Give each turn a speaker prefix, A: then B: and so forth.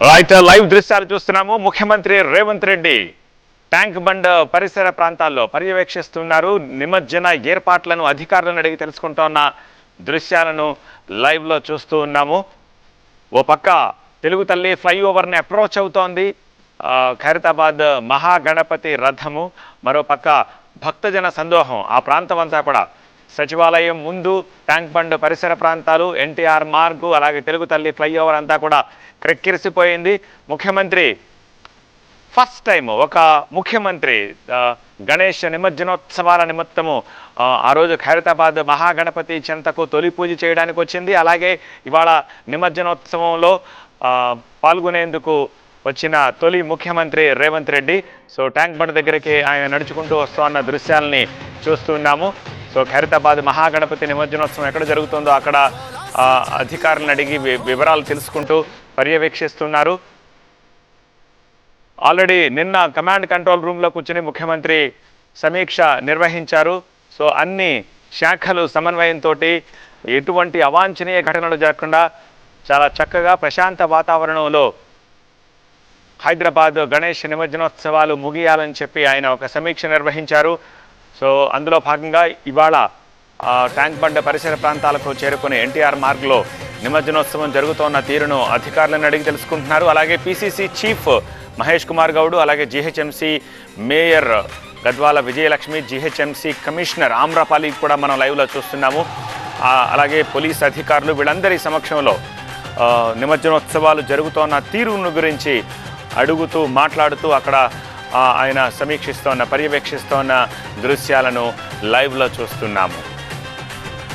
A: Right live దృశ్యాలు చూస్తున్నాము. ముఖ్యమంత్రి రేవంత్ రెడ్డి ట్యాంక్ బండ్ పరిసర ప్రాంతాల్లో పర్యవేక్షిస్తున్నారు. నిమజ్జన ఏర్పాట్లను అధికారులను అడిగి తెలుసుకుంటున్న దృశ్యాలను లైవ్లో చూస్తూ ఉన్నాము. ఓ పక్క తెలుగు తల్లి ఫ్లైఓవర్ని అప్రోచ్ అవుతోంది. ఖైరతాబాద్ మహాగణపతి రథము. మరో పక్క భక్తజన సందోహం. ఆ ప్రాంతం అంతా కూడా సచివాలయం ముందు ట్యాంక్ బండ్ పరిసర ప్రాంతాలు ఎన్టీఆర్ మార్గు అలాగే తెలుగు తల్లి ఫ్లైఓవర్ అంతా కూడా క్రెక్కిరిసిపోయింది. ముఖ్యమంత్రి ఫస్ట్ టైం ఒక ముఖ్యమంత్రి గణేష్ నిమజ్జనోత్సవాల నిమిత్తము ఆ, రోజు ఖైరతాబాద్ మహాగణపతి చెంతకు తొలి పూజ చేయడానికి వచ్చింది. అలాగే ఇవాళ నిమజ్జనోత్సవంలో పాల్గొనేందుకు వచ్చిన తొలి ముఖ్యమంత్రి Revanth Reddy. So tank bund దగ్గరికి ఆయన నడుచుకుంటూ వస్తున్న దృశ్యాలని చూస్తున్నాము సో ఖైరతాబాద్ మహాగణపతి నిమజ్జనోత్సవం ఎక్కడ జరుగుతుందో అక్కడ అధికారులను అడిగి వి- వివరాలు తెలుసుకుంటూ పర్యవేక్షిస్తున్నారు. ఆల్రెడీ నిన్న కమాండ్ కంట్రోల్ రూమ్లో కూర్చొని ముఖ్యమంత్రి సమీక్ష నిర్వహించారు. సో అన్ని శాఖలు సమన్వయంతో ఎటువంటి అవాంఛనీయ ఘటనలు జరగకుండా చాలా చక్కగా ప్రశాంత వాతావరణంలో హైదరాబాద్ గణేష్ నిమజ్జనోత్సవాలు ముగియాలని చెప్పి ఆయన ఒక సమీక్ష నిర్వహించారు. సో అందులో భాగంగా ఇవాళ ట్యాంక్ బండ పరిసర ప్రాంతాలకు చేరుకునే ఎన్టీఆర్ మార్గ్లో నిమజ్జనోత్సవం జరుగుతోన్న తీరును అధికారులను అడిగి తెలుసుకుంటున్నారు. అలాగే పిసిసి చీఫ్ మహేష్ కుమార్ గౌడ్ అలాగే GHMC mayor Gadwal Vijayalakshmi GHMC commissioner Amrapali కూడా మనం లైవ్లో చూస్తున్నాము. అలాగే పోలీస్ అధికారులు వీళ్ళందరి సమక్షంలో నిమజ్జనోత్సవాలు జరుగుతోన్న తీరును గురించి అడుగుతూ మాట్లాడుతూ అక్కడ ఆయన సమీక్షిస్తోన్న పర్యవేక్షిస్తోన్న దృశ్యాలను లైవ్లో చూస్తున్నాము.